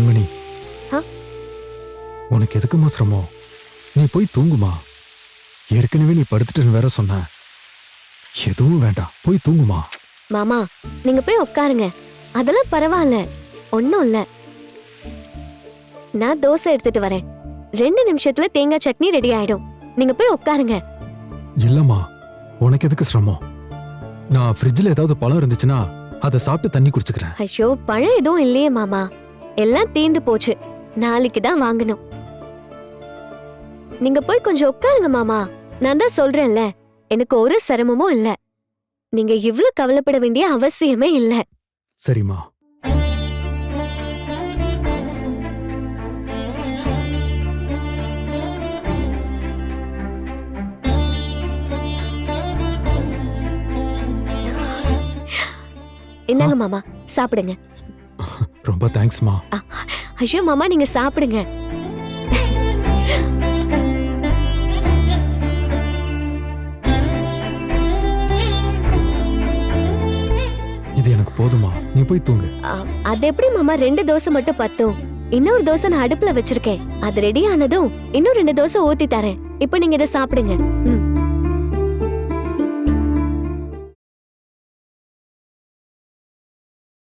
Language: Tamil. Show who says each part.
Speaker 1: கண்மணி? உனக்கு எதுக்குமா சிரமம்? நீ போய் தூங்குமா? ஏற்கனவே நீ படுத்துட்டுன்னு வேற சொன்ன. எதுவும் வேண்டாம் போய் தூங்குமா?
Speaker 2: மாமா நீங்க போய் உட்காருங்க. அதெல்லாம் பரவாயில்ல. ஒன்னும் இல்ல. நான் தோசை எடுத்துட்டு வரேன். ரெண்டு நிமிஷத்துல தேங்காய் சட்னி ரெடி ஆயிடும். நீங்க போய் உட்காருங்க.
Speaker 1: இல்லம்மா உனக்கு எதுக்கு சிரமம்? நான் ஃப்ரிட்ஜில் ஏதாவது பழம் இருந்துச்சுன்னா அதை சாப்பிட்டு தண்ணி குடிச்சுக்கிறேன்.
Speaker 2: ஐயோ பழம் எதுவும் இல்லையே மாமா. எல்லாம் தீந்து போச்சு. நாளைக்கு தான் வாங்கணும். நீங்க போய் கொஞ்சம் உட்காருங்க மாமா. நான் தான் சொல்றேன்ல எனக்கு ஒரு சிரமமும் இல்ல. நீங்க இவ்ளோ கவலைப்பட வேண்டிய அவசியமே இல்ல.
Speaker 1: சரிம்மா.
Speaker 2: இந்தாங்க மாமா சாப்பிடுங்க.
Speaker 1: ரொம்ப தேங்க்ஸ்மா
Speaker 2: ஐயோ மாமா நீங்க சாப்பிடுங்க.
Speaker 1: இது எனக்கு போதுமா நீ போய் தூங்கு.
Speaker 2: அது எப்படி மாமா ரெண்டு தோசை மட்டும் பத்தும். இன்னொரு தோசை நான் அடுப்புல வச்சிருக்கேன். அது ரெடி ஆனதும் இன்னும் ரெண்டு தோசை ஊத்தி தரேன். இப்போ நீங்க இதை சாப்பிடுங்க. ம்.